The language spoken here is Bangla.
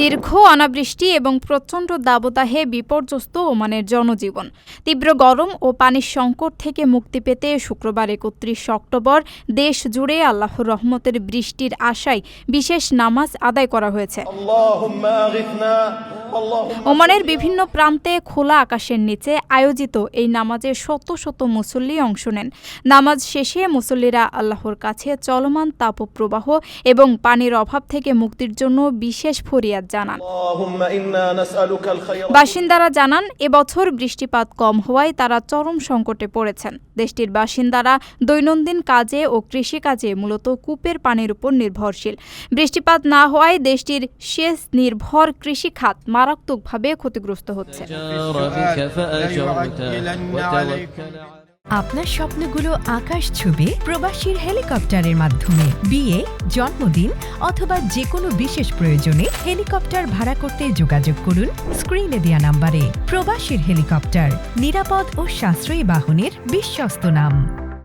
দীর্ঘ অনাবৃষ্টি এবং প্রচণ্ড দাবদাহে বিপর্যস্ত ওমানের জনজীবন। তীব্র গরম ও পানির সংকট থেকে মুক্তি পেতে শুক্রবার একত্রিশ অক্টোবর দেশ জুড়ে আল্লাহ রহমতের বৃষ্টির আশায় বিশেষ নামাজ আদায় করা হয়েছে। ওমানের বিভিন্ন প্রান্তে খোলা আকাশের নিচে আয়োজিত এই নামাজে শত শত মুসল্লি অংশ নেন। নামাজ শেষে মুসল্লিরা আল্লাহর কাছে চলমান তাপপ্রবাহ এবং পানির অভাব থেকে মুক্তির জন্য বিশেষ ফরিয়াদ জানান। বাসিন্দারা জানান এবছর বৃষ্টিপাত কম হওয়ায় তারা চরম সংকটে পড়েছেন। দেশটির বাসিন্দারা দৈনন্দিন কাজে ও কৃষিকাজে মূলত কূপের পানির উপর নির্ভরশীল। বৃষ্টিপাত না হওয়ায় দেশটির শেষ নির্ভর কৃষি খাত মারাত্মকভাবে ক্ষতিগ্রস্ত হচ্ছে। আপনার স্বপ্নগুলো আকাশ ছুবে প্রবাসীর হেলিকপ্টারের মাধ্যমে। বিয়ে, জন্মদিন অথবা যে কোনো বিশেষ প্রয়োজনে হেলিকপ্টার ভাড়া করতে যোগাযোগ করুন স্ক্রিনে দেওয়া নাম্বারে। প্রবাসীর হেলিকপ্টার, নিরাপদ ও সাশ্রয়ী বাহনের বিশ্বস্ত নাম।